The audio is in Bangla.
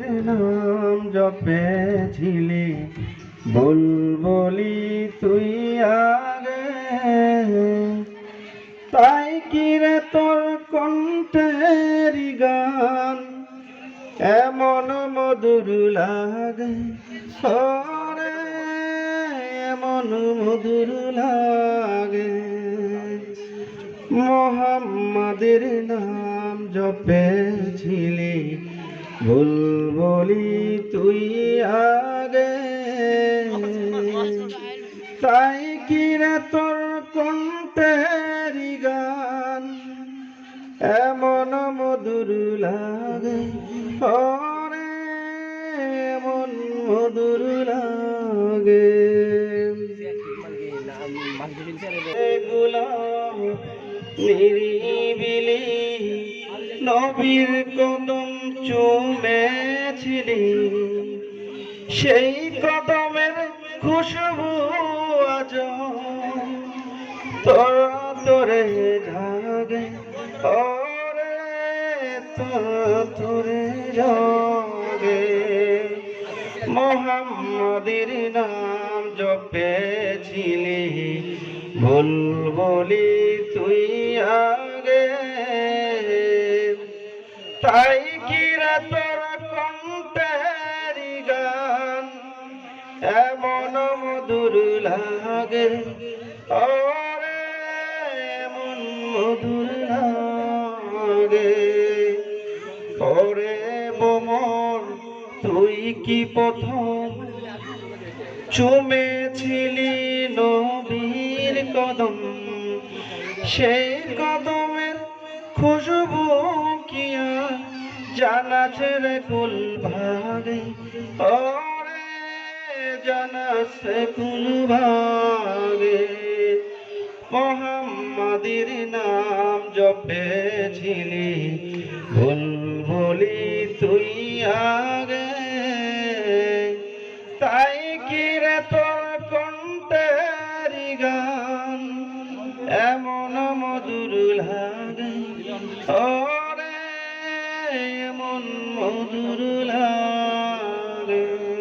নাম জপেছিলি বুলবলি, তুই আগে। তাই কি রে তোর কণ্ঠের গান? এমন মধুর লাগে। সরে, এমন মধুর লাগে। মোহাম্মদের নাম জপেছিলি ভুল বলি, তুই আগে তাই কি রে তোর কণ্ঠের গান? এমন মধুর লাগে, ওরে এমন মধুর লাগে। গোলাম নিরিবিলি নবীর কদম চুমেছিলি। সেই কদমের খুশবু আজ তোর তোরে জাগে, ওরে তোরে জাগে। মোহাম্মদের নাম জপেছিলি ভুল বলি তুই আগে। তাই কি রে তোর কণ্ঠের গান? এমন মধুর লাগে। ওরে, এমন মধুর লাগে। ওরে বোমর, তুই কি প্রথম? চুমেছিলি নবীর কদম। সেই কদমের খুশবু কিয়া জানা ছেড়ে কুল ভাগে ওরে জানা সে কুল ভাগে মোহাম্মদের নাম জপেছিলি ভুল বলি তুই আগে। তাই কি রে তোর এমন মধুর লাগে। ওরে এমন মধুর লাগে।